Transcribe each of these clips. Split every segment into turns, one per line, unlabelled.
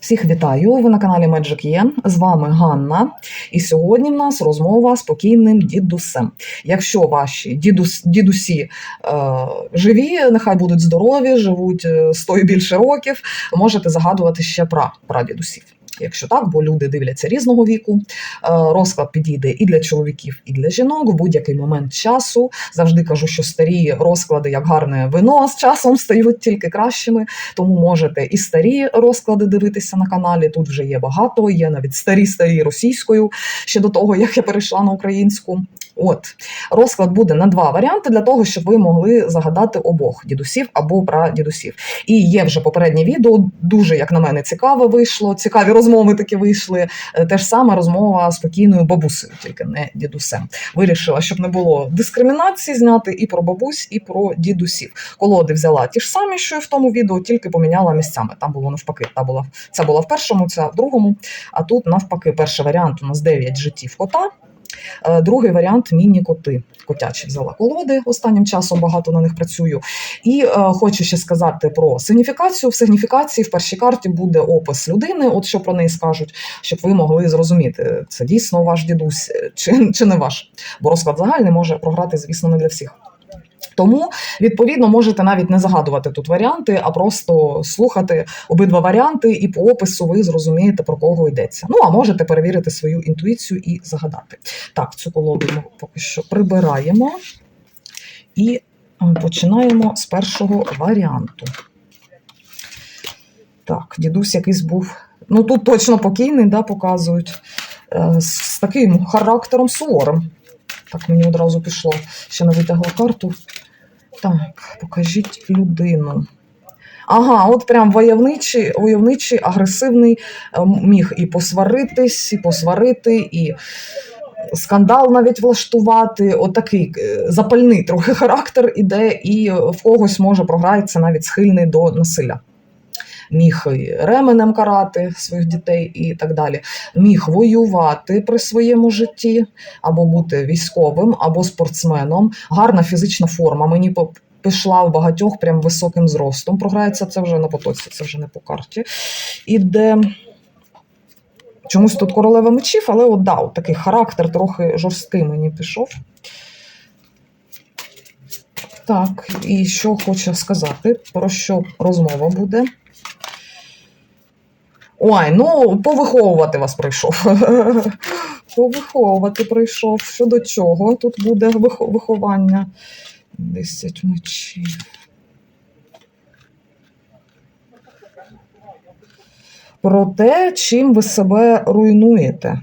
Всіх вітаю! Ви на каналі Magic Є. З вами Ганна. І сьогодні в нас розмова з покійним дідусем. Якщо ваші дідус, дідусі е, живі, нехай будуть здорові, живуть сто 100 і більше років, можете загадувати ще про прадідусів. Якщо так, бо люди дивляться різного віку, Е, розклад підійде і для чоловіків, і для жінок в будь-який момент часу. Завжди кажу, що старі розклади, як гарне вино, з часом стають тільки кращими. Тому можете і старі розклади дивитися на каналі. Тут вже є багато. Є навіть старі старі російською ще до того, як я перейшла на українську. От розклад буде на два варіанти для того, щоб ви могли загадати обох дідусів або прадідусів. І є вже попереднє відео, дуже як на мене цікаве вийшло. Цікаві розмови такі вийшли. Е, Те ж саме розмова з покійною бабусею, тільки не дідусем. Вирішила, щоб не було дискримінації, зняти і про бабусь, і про дідусів. Колоди взяла ті ж самі, що і в тому відео, тільки поміняла місцями. Там було навпаки. Та була ця була в першому, ця в другому. А тут навпаки, перший варіант у нас 9 життів кота. Е, Другий варіант міні-коти. Котячі взяла колоди. Останнім часом багато на них працюю. І е, хочу ще сказати про сигніфікацію. В сигніфікації в першій карті буде опис людини, от що про неї скажуть, щоб ви могли зрозуміти, це дійсно ваш дідусь е, чи, чи не ваш. Бо розклад загальний може програти, звісно, не для всіх. Тому, відповідно, можете навіть не загадувати тут варіанти, а просто слухати обидва варіанти, і по опису ви зрозумієте, про кого йдеться. Ну, а можете перевірити свою інтуїцію і загадати. Так, цю колоду ми поки що прибираємо і е, починаємо з першого варіанту. Так, дідусь якийсь був. Ну, тут точно покійний, да, показують. Е, З таким характером суворим. Так, мені одразу пішло. Ще не витягла карту. Так, покажіть людину. Ага, от прям войовничий, войовничий, агресивний, е, міг і посваритись, і посварити, і скандал навіть влаштувати. Отакий е, запальний трохи характер іде, і в когось може програється навіть схильний до насилля. Міг ременем карати своїх дітей і так далі. Міг воювати при своєму житті, або бути військовим, або спортсменом. Гарна фізична форма. Мені пішла в багатьох прям високим зростом. Програється це вже на потоці, це вже не по карті. Іде. Чомусь тут королева мечів, але от, да, от такий характер трохи жорсткий мені пішов. Так, і що хочу сказати, про що розмова буде. Ой, ну повиховувати вас прийшов. Повиховувати прийшов. Щодо чого тут буде виховання? Десять мечів. Про те, чим ви себе руйнуєте,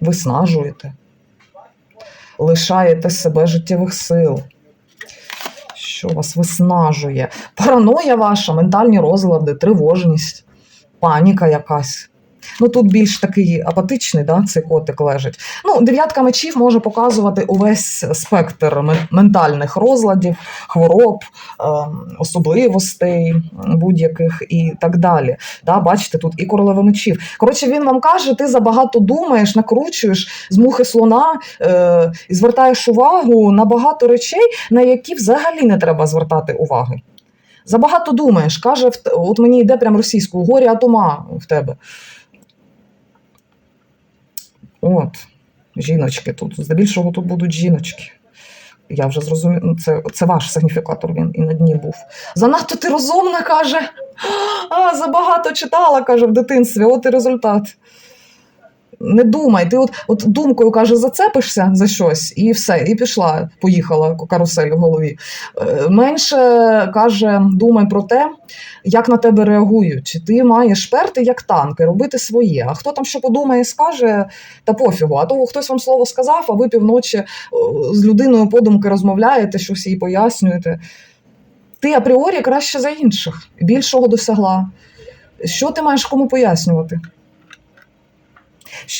виснажуєте, лишаєте себе життєвих сил. Що вас виснажує? Параноя ваша, ментальні розлади, тривожність, паніка якась. Ну тут більш такий апатичний, да, цей котик лежить. Ну, дев'ятка мечів може показувати увесь спектр ментальних розладів, хвороб, ем, особливостей будь-яких і так далі. Да, бачите, тут і королева мечів. Коротше, він вам каже, ти забагато думаєш, накручуєш з мухи слона е, і звертаєш увагу на багато речей, на які взагалі не треба звертати уваги. Забагато думаєш, каже, от мені йде прям російською, горі атома в тебе. От, жіночки тут. Здебільшого тут будуть жіночки. Я вже зрозумів, ну, це, це ваш сигніфікатор, він і на дні був. Занадто ти розумна, каже. А, забагато читала, каже, в дитинстві, от і результат. Не думай, ти от, от думкою каже, зацепишся за щось, і все, і пішла, поїхала карусель в голові. Е, Менше каже, думай про те, як на тебе реагують. Ти маєш перти як танки, робити своє. А хто там що подумає, скаже, та пофігу. А то хтось вам слово сказав, а ви півночі з людиною подумки розмовляєте, щось їй пояснюєте. Ти апріорі краще за інших, більшого досягла. Що ти маєш кому пояснювати?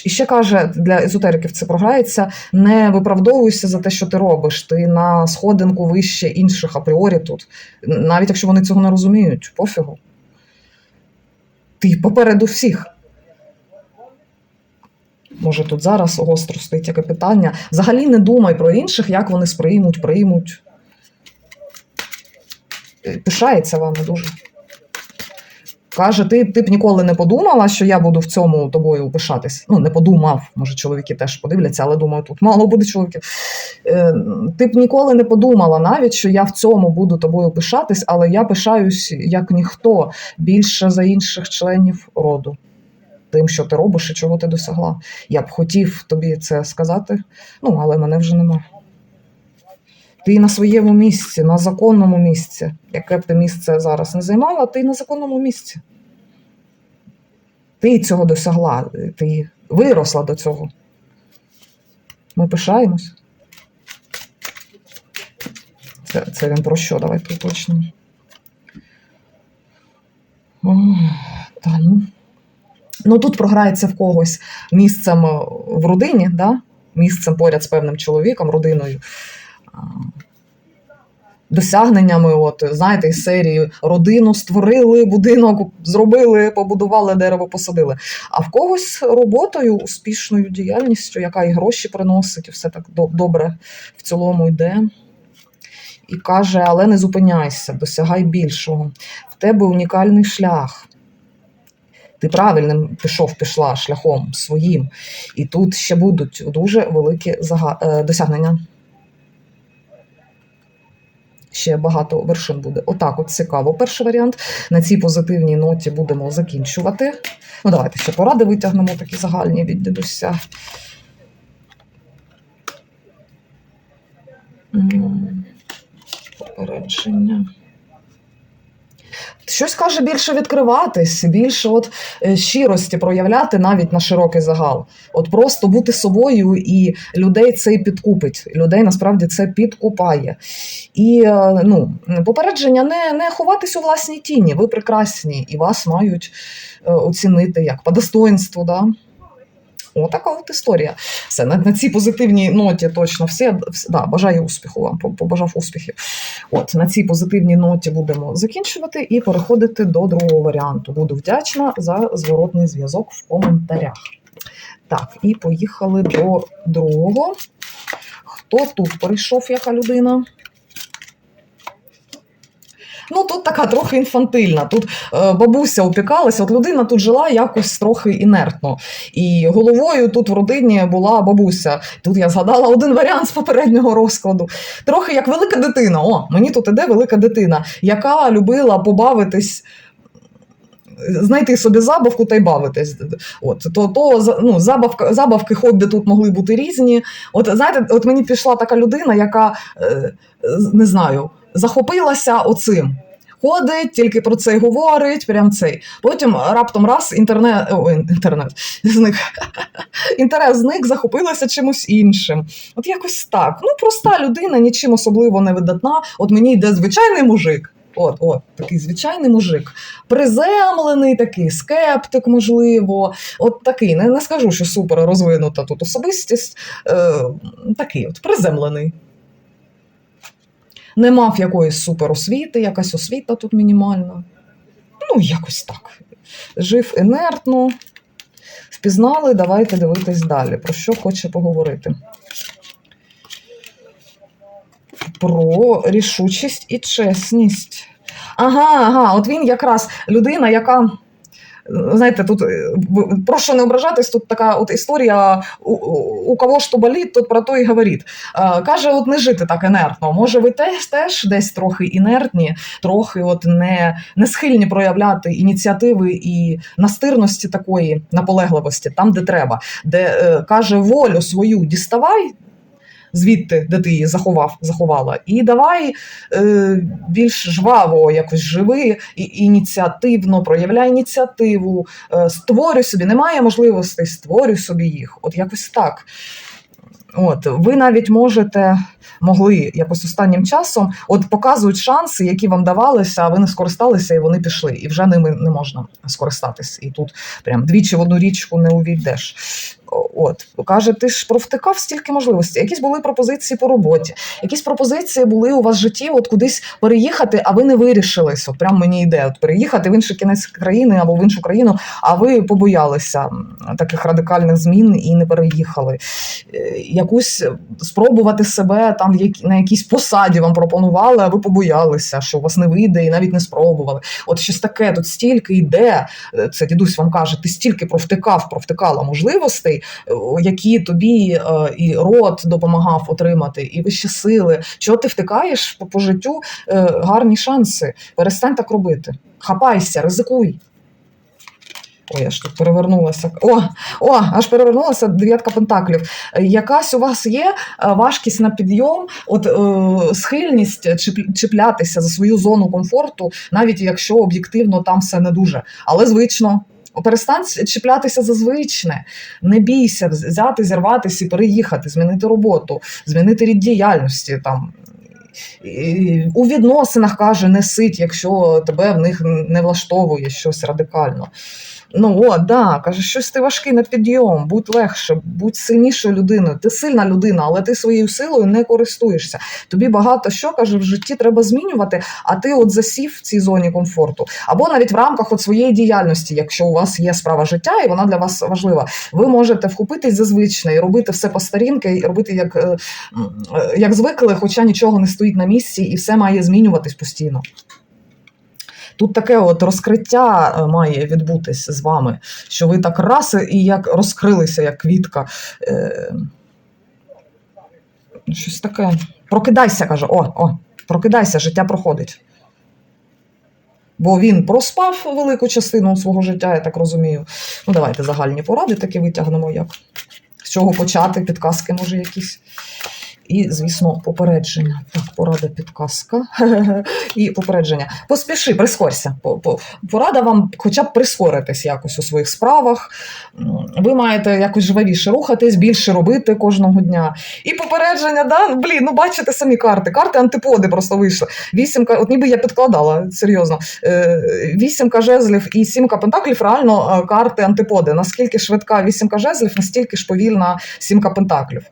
І ще каже, для езотериків це програється: не виправдовуйся за те, що ти робиш. Ти на сходинку вище інших апріорі тут. Навіть якщо вони цього не розуміють, пофігу. Ти попереду всіх. Може, тут зараз гостро стоїть яке питання. Взагалі не думай про інших, як вони сприймуть, приймуть. Пишається вами дуже. Каже, ти, ти б ніколи не подумала, що я буду в цьому тобою пишатись. Ну, не подумав, може, чоловіки теж подивляться, але думаю, тут мало буде чоловіків. Е, ти б ніколи не подумала навіть, що я в цьому буду тобою пишатись, але я пишаюсь як ніхто більше за інших членів роду. Тим, що ти робиш і чого ти досягла. Я б хотів тобі це сказати, ну, але мене вже нема. Ти на своєму місці, на законному місці. Яке б ти місце зараз не займала, ти на законному місці. Ти цього досягла, ти виросла до цього. Ми пишаємось. Це, це він про що? Давайте уточнимо. Та ну. Ну тут програється в когось місцем в родині, да? місцем поряд з певним чоловіком, родиною. Досягненнями, от знаєте, із серії родину створили, будинок зробили, побудували, дерево посадили. А в когось роботою, успішною діяльністю, яка і гроші приносить, і все так добре в цілому йде. І каже: але не зупиняйся, досягай більшого. В тебе унікальний шлях. Ти правильним пішов, пішла шляхом своїм. І тут ще будуть дуже великі е, досягнення. Ще багато вершин буде. Отак, от цікаво. Перший варіант. На цій позитивній ноті будемо закінчувати. Ну, давайте ще поради витягнемо такі загальні від дідуся. Попередження. Щось каже більше відкриватись, більше от е, щирості проявляти навіть на широкий загал. От просто бути собою, і людей це і підкупить. Людей насправді це підкупає. І е, ну, попередження не, не ховатись у власній тіні. Ви прекрасні, і вас мають е, оцінити як по достоинству. Да? О, така от історія. Все, на, на цій позитивній ноті точно все, все да, бажаю успіху вам, побажав успіхів. От на цій позитивній ноті будемо закінчувати і переходити до другого варіанту. Буду вдячна за зворотний зв'язок в коментарях. Так, і поїхали до другого. Хто тут прийшов, яка людина? Ну, тут така трохи інфантильна. Тут е, бабуся опікалася, от людина тут жила якось трохи інертно. І головою тут в родині була бабуся. Тут я згадала один варіант з попереднього розкладу. Трохи як велика дитина. О, мені тут іде велика дитина, яка любила побавитись. Знайти собі забавку та й бавитись. От то, то ну, забавка, забавки, хобі тут могли бути різні. От знаєте, от мені пішла така людина, яка е, не знаю, захопилася оцим. Ходить, тільки про це говорить, прям цей. Потім раптом раз інтернет, о, інтернет зник. Інтерес зник, захопилася чимось іншим. От якось так. Ну, проста людина, нічим особливо не видатна. От мені йде звичайний мужик. От, от, такий звичайний мужик. Приземлений, такий скептик, можливо. От такий. Не, не скажу, що супер розвинута тут особистість. Е, такий от приземлений. Не мав якоїсь суперосвіти, якась освіта тут мінімальна. Ну, якось так. Жив інертно. Впізнали, давайте дивитись далі. Про що хоче поговорити? Про рішучість і чесність. Ага, ага, от він якраз людина, яка. Знаєте, тут е, прошу не ображатись, тут така от історія у, у- кого що болить, тот про то і говорить. Каже, от не жити так інертно. Може, ви теж теж десь трохи інертні, трохи от не, не схильні проявляти ініціативи і настирності такої наполегливості, там, де треба, де е, каже волю свою діставай. Звідти, де ти її заховав, заховала, і давай е, більш жваво якось живи і ініціативно проявляй ініціативу, е, створюй собі, немає можливостей, створюй собі їх. От якось так. От, ви навіть можете, могли якось останнім часом, от показують шанси, які вам давалися, а ви не скористалися, і вони пішли. І вже ними не можна скористатись. І тут прям двічі в одну річку не увійдеш. От каже, ти ж провтикав стільки можливостей. Якісь були пропозиції по роботі, якісь пропозиції були у вас в житті, от кудись переїхати, а ви не вирішились. От прям мені йде от переїхати в інший кінець країни або в іншу країну, а ви побоялися таких радикальних змін і не переїхали. Е, Якусь спробувати себе там на якійсь посаді вам пропонували, а ви побоялися, що у вас не вийде, і навіть не спробували. От щось таке тут стільки йде. Е, Це дідусь вам каже, ти стільки провтикав, провтикала можливостей, які тобі е, і род допомагав отримати, і вищі сили. Чого ти втикаєш по, по життю е, гарні шанси? Перестань так робити. Хапайся, ризикуй. Ой, я ж тут перевернулася. О, о, аж перевернулася дев'ятка пентаклів. Якась у вас є е, важкість на підйом, от е, схильність чіп- чіплятися за свою зону комфорту, навіть якщо об'єктивно там все не дуже, але звично. Перестань чіплятися за звичне, не бійся взяти, зірватися і переїхати, змінити роботу, змінити рід діяльності там. У відносинах каже, не сить, якщо тебе в них не влаштовує щось радикально. Ну о, да, каже, щось ти важкий на підйом, будь легше, будь сильнішою людиною. Ти сильна людина, але ти своєю силою не користуєшся. Тобі багато що каже в житті треба змінювати, а ти от засів в цій зоні комфорту. Або навіть в рамках от своєї діяльності, якщо у вас є справа життя, і вона для вас важлива, ви можете вхопитись за звичне і робити все по старінки, і робити як, е, е, як звикли, хоча нічого не стоїть на місці, і все має змінюватись постійно. Тут таке от розкриття е, має відбутись з вами, що ви так раз і як розкрилися, як квітка. Е, щось таке. Прокидайся, каже. О, о, прокидайся, життя проходить. Бо він проспав велику частину свого життя, я так розумію. Ну, давайте загальні поради таки витягнемо, як з чого почати, підказки, може, якісь. І, звісно, попередження. Так, порада, підказка і попередження. Поспіши, прискорся. По- по- Порада вам хоча б прискоритись якось у своїх справах. Ви маєте якось жвавіше рухатись, більше робити кожного дня. І попередження, да? Блін, ну бачите самі карти. Карти антиподи просто вийшли. Вісімка, от ніби я підкладала, серйозно. Е, Вісімка жезлів і сімка пентаклів реально е, карти антиподи. Наскільки швидка вісімка жезлів, настільки ж повільна сімка пентаклів.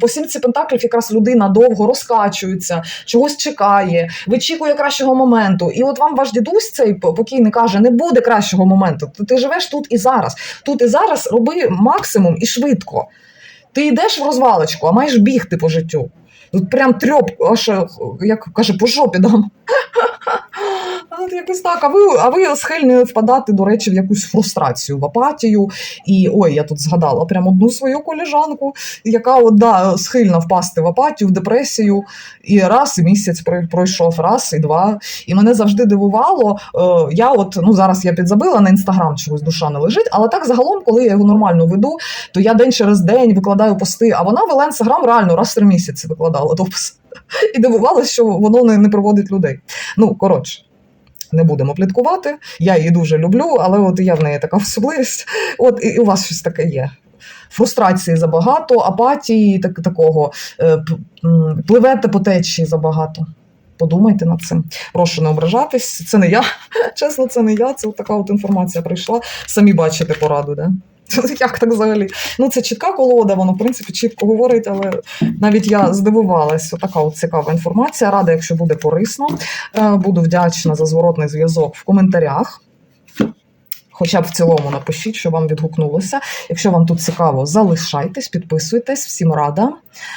По сімці пентаклів якраз людина довго розкачується, чогось чекає, вичікує кращого моменту. І от вам ваш дідусь цей покійний каже: не буде кращого моменту. Ти, живеш тут і зараз. Тут і зараз роби максимум і швидко. Ти йдеш в розвалочку, а маєш бігти по життю. Тут прям трьоп, аж як каже, по жопі дам. От якось так. А ви, а ви схильні впадати, до речі, в якусь фрустрацію, в апатію. І ой, я тут згадала прям одну свою коліжанку, яка от, да, схильна впасти в апатію, в депресію. І раз і місяць пройшов, раз і два. І мене завжди дивувало. Е, я от ну зараз я підзабила на інстаграм, чогось душа не лежить. Але так загалом, коли я його нормально веду, то я день через день викладаю пости. А вона вела інстаграм реально раз в три місяці викладала допис. І дивувалася, що воно не, не приводить людей. Ну коротше. Не будемо пліткувати. Я її дуже люблю, але от є в неї така особливість. От і, у вас щось таке є. Фрустрації забагато, апатії так, такого, е, пливете по течії забагато. Подумайте над цим. Прошу не ображатись. Це не я. Чесно, це не я. Це така от інформація прийшла. Самі бачите пораду, де? Як так взагалі? Ну, це чітка колода, воно, в принципі, чітко говорить, але навіть я здивувалась. Така от цікава інформація. Рада, якщо буде корисно. Е, Буду вдячна за зворотний зв'язок в коментарях. Хоча б в цілому напишіть, що вам відгукнулося. Якщо вам тут цікаво, залишайтесь, підписуйтесь, всім рада.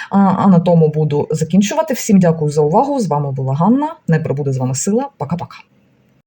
А на тому буду закінчувати. Всім дякую за увагу. З вами була Ганна. Не прибуде з вами сила. Пока-пока.